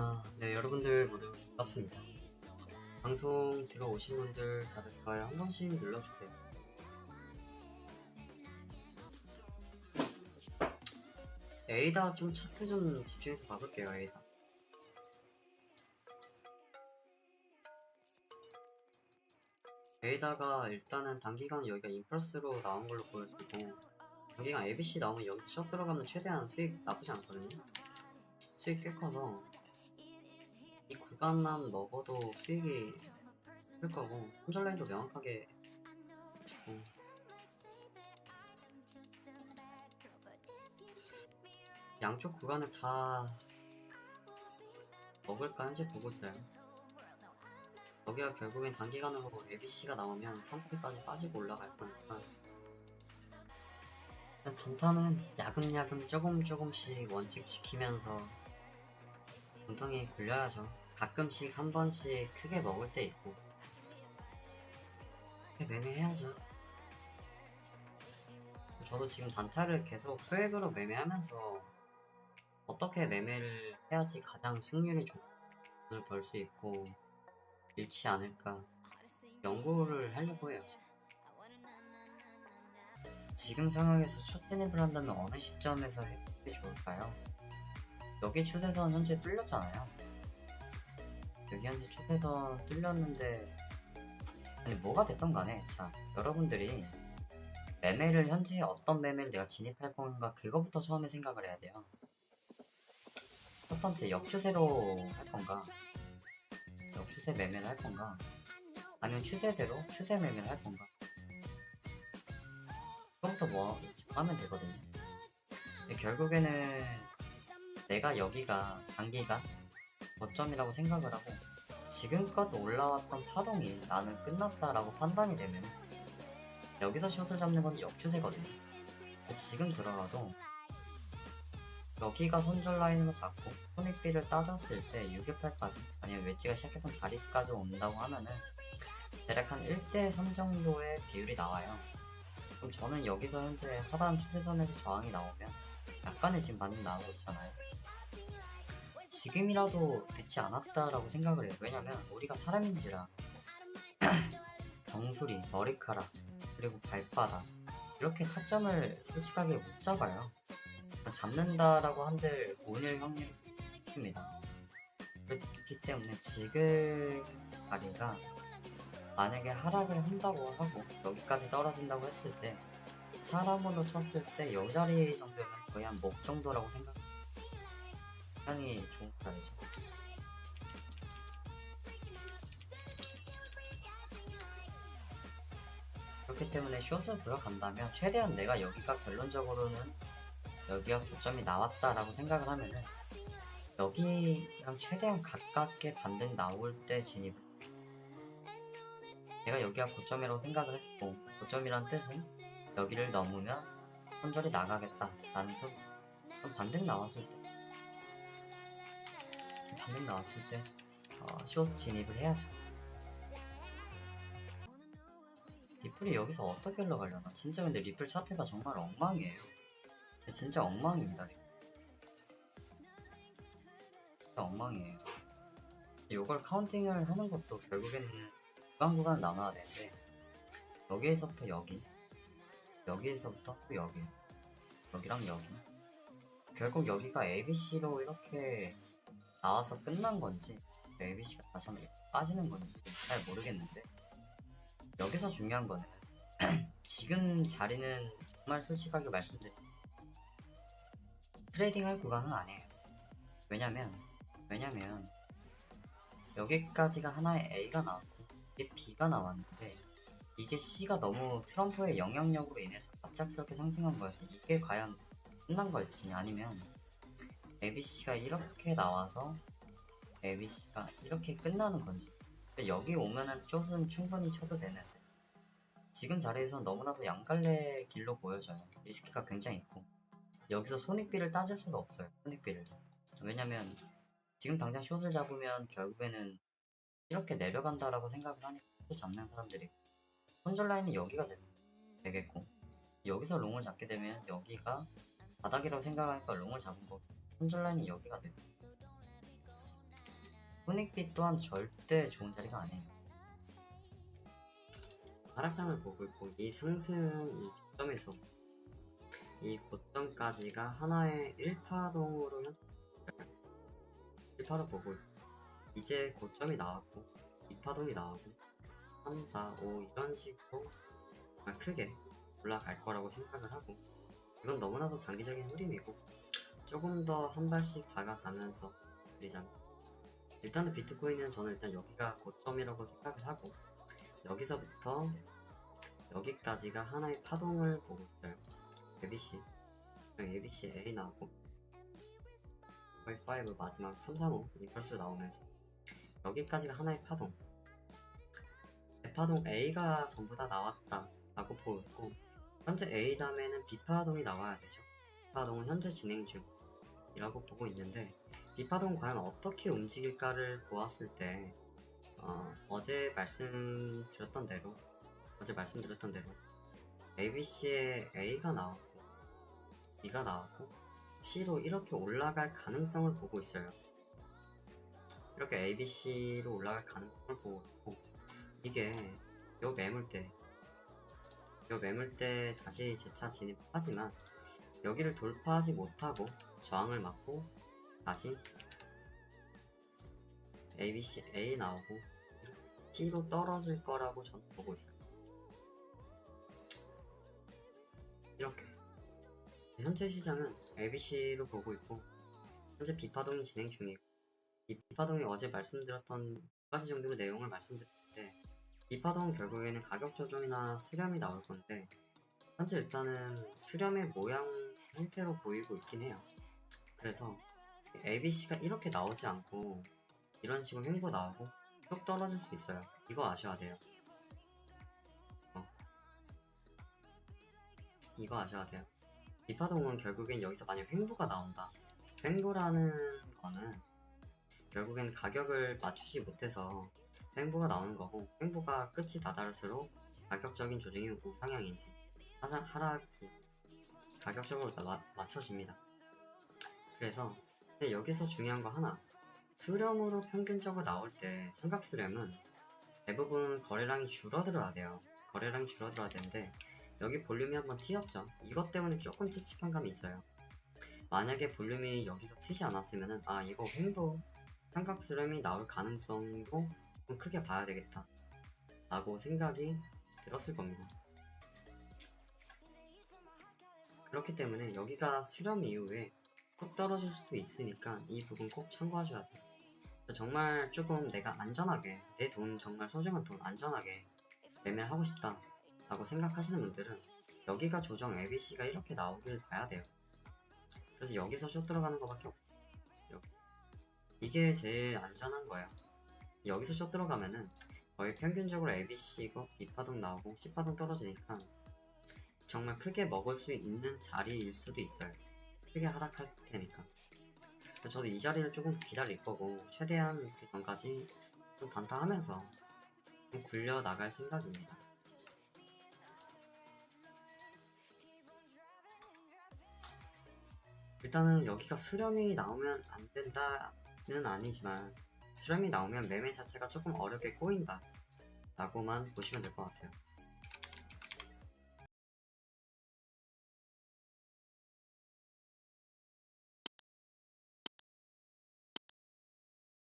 아, 네, 여러분들 모두 반갑습니다. 방송 들어오신 분들 다들 좋아요 한 번씩 눌러주세요. 에이다 좀 차트 좀 집중해서 봐볼게요, 에이다. 에이다가 일단은 단기간 여기가 인플러스로 나온 걸로 보여지고 단기간 ABC 나오면 여기서 셔 들어가면 최대한 수익 나쁘지 않거든요. 수익 꽤 커서 이 구간만 먹어도 수익이 클 거고 손절라인도 명확하게 주고 양쪽 구간을 다 먹을까 현재 보고 있어요. 여기가 결국엔 단기간으로 ABC가 나오면 3분까지 빠지고 올라갈 거니까 단타는 야금야금 조금 조금씩 원칙 지키면서 엉덩이 굴려야죠. 가끔씩 한 번씩 크게 먹을 때 있고 매매해야죠. 저도 지금 단타를 계속 소액으로 매매하면서 어떻게 매매를 해야지 가장 승률이 좋은 돈을 벌 수 있고 잃지 않을까 연구를 하려고 해요. 지금. 상황에서 첫 진입을 한다면 어느 시점에서 해야 좋을까요? 여기 추세선 현재 뚫렸잖아요. 여기 현재 추세선 뚫렸는데 아니 뭐가 됐던 간에 자 여러분들이 매매를 현재 어떤 매매를 내가 진입할 건가 그거부터 처음에 생각을 해야 돼요. 첫 번째 역추세로 할 건가 역추세 매매를 할 건가 아니면 추세대로 추세 매매를 할 건가 그거부터 뭐 하면 되거든요. 근데 결국에는 내가 여기가 단기가 거점이라고 생각을 하고 지금껏 올라왔던 파동이 나는 끝났다라고 판단이 되면 여기서 숏을 잡는 건 역추세거든요. 지금 들어가도 여기가 손절 라인으로 잡고 손익비를 따졌을 때 628까지 아니면 웨지가 시작했던 자리까지 온다고 하면은 대략 한 1대3 정도의 비율이 나와요. 그럼 저는 여기서 현재 하단 추세선에서 저항이 나오면 약간의 지금 반응 나오고 있잖아요. 지금이라도 늦지 않았다라고 생각을 해요. 왜냐면 우리가 사람인지라 정수리, 머리카락, 그리고 발바닥 이렇게 타점을 솔직하게 못 잡아요. 잡는다라고 한들 오늘 확률이 높습니다. 그렇기 때문에 지금 자리가 만약에 하락을 한다고 하고 여기까지 떨어진다고 했을 때 사람으로 쳤을 때 이 자리 정도면 거의 한 목 정도라고 생각 굉장히 좋은 자리죠. 그렇기 때문에 숏을 들어간다면 최대한 내가 여기가 결론적으로는 여기가 고점이 나왔다라고 생각을 하면은 여기랑 최대한 가깝게 반등 나올 때 진입을 내가 여기가 고점이라고 생각을 했고 고점이란 뜻은 여기를 넘으면 손절이 나가겠다 라는 소리 그럼 반등 나왔을 때 반등 나왔을 때 어, 숏 진입을 해야죠. 리플이 여기서 어떻게 흘러가려나 진짜 근데 리플 차트가 정말 엉망이에요. 진짜 엉망입니다 진짜 엉망이에요. 이걸 카운팅을 하는 것도 결국에는 구간 구간 나눠야 되는데 여기에서부터 여기 여기에서부터 또 여기 여기랑 여기. 결국 여기가 ABC로 이렇게 나와서 끝난 건지 ABC가 다시 한번 빠지는 건지 잘 모르겠는데. 여기서 중요한 거는 지금 자리는 정말 솔직하게 말씀드리면 트레이딩 할 구간은 아니에요. 왜냐면 왜냐면 여기까지가 하나의 A가 나왔고 이게 B가 나왔는데 이게 C가 너무 트럼프의 영향력으로 인해서 갑작스럽게 상승한 거여서 이게 과연 끝난 걸지 아니면 ABC가 이렇게 나와서 ABC가 이렇게 끝나는 건지. 여기 오면은 숏은 충분히 쳐도 되는데. 지금 자리에선 너무나도 양갈래 길로 보여져요. 리스크가 굉장히 있고. 여기서 손익비를 따질 수도 없어요 손익비를. 왜냐면 지금 당장 숏을 잡으면 결국에는 이렇게 내려간다라고 생각을 하니까 또 잡는 사람들이 손절 라인이 여기가 되, 되겠고. 여기서 롱을 잡게 되면 여기가 바닥이라고 생각하니까 롱을 잡은 거 손절 라인이 여기가 되고 손익비 또한 절대 좋은 자리가 아니에요. 하락장을 보고 있고 이 상승 이 저점에서 이 고점까지가 하나의 1파동으로 현재 1파로 보고 이제 고점이 나왔고 2파동이 나오고 3, 4, 5 이런 식으로 크게 올라갈 거라고 생각을 하고 이건 너무나도 장기적인 흐름이고 조금 더 한 발씩 다가가면서 그리자면 일단은 비트코인은 저는 일단 여기가 고점이라고 생각을 하고 여기서부터 여기까지가 하나의 파동을 보고 있어요. ABC, ABC A 나오고 거의 5 마지막 3, 3, 5 임펄스로 나오면서 여기까지가 하나의 파동. 대파동 A가 전부 다 나왔다 라고 보고 있고 현재 A 다음에는 B 파동이 나와야 되죠. 파동은 현재 진행 중 이라고 보고 있는데 B 파동 과연 어떻게 움직일까를 보았을 때 어, 어제 말씀드렸던 대로 어제 말씀드렸던 대로 ABC에 A가 나왔고 B가 나왔고 C로 이렇게 올라갈 가능성을 보고 있어요. 이렇게 ABC로 올라갈 가능성을 보고 있고 이게 요 매물대 요 매물대 다시 재차 진입하지만 여기를 돌파하지 못하고 저항을 맞고 다시 ABC A 나오고 C로 떨어질 거라고 저는 보고 있어요. 이렇게 현재 시장은 ABC로 보고 있고 현재 비파동이 진행 중이고 이 비파동이 어제 말씀드렸던 두 가지 정도의 내용을 말씀드렸는데 비파동은 결국에는 가격 조정이나 수렴이 나올 건데 현재 일단은 수렴의 모양 형태로 보이고 있긴 해요. 그래서 ABC가 이렇게 나오지 않고 이런 식으로 횡보 나오고 뚝 떨어질 수 있어요. 이거 아셔야 돼요. 어. 이거 아셔야 돼요. 비파동은 결국엔 여기서 만약 횡보가 나온다. 횡보라는 거는 결국엔 가격을 맞추지 못해서 횡보가 나오는 거고 횡보가 끝이 다다를수록 가격적인 조정이 우상향인지 하상 하락이 가격적으로 다 마- 맞춰집니다. 그래서 근데 여기서 중요한 거 하나 수렴으로 평균적으로 나올 때 삼각 수렴은 대부분 거래량이 줄어들어야 돼요. 거래량이 줄어들어야 되는데 여기 볼륨이 한번 튀었죠. 이것 때문에 조금 찝찝한 감이 있어요. 만약에 볼륨이 여기서 튀지 않았으면은 아 이거 횡보 삼각 수렴이 나올 가능성도 좀 크게 봐야 되겠다. 라고 생각이 들었을 겁니다. 그렇기 때문에 여기가 수렴 이후에 꼭 떨어질 수도 있으니까 이 부분 꼭 참고하셔야 돼요. 정말 조금 내가 안전하게 내 돈 정말 소중한 돈 안전하게 매매를 하고 싶다 라고 생각하시는 분들은 여기가 조정 ABC가 이렇게 나오길 봐야 돼요. 그래서 여기서 숏 들어가는 것밖에 없어요. 이게 제일 안전한 거예요. 여기서 숏 들어가면은 거의 평균적으로 ABC고 B파동 나오고 C파동 떨어지니까 정말 크게 먹을 수 있는 자리일 수도 있어요. 크게 하락할 테니까. 저도 이 자리를 조금 기다릴 거고 최대한 그 전까지 좀 단타하면서 좀 굴려 나갈 생각입니다. 일단은 여기가 수렴이 나오면 안 된다는 아니지만 수렴이 나오면 매매 자체가 조금 어렵게 꼬인다 라고만 보시면 될 것 같아요.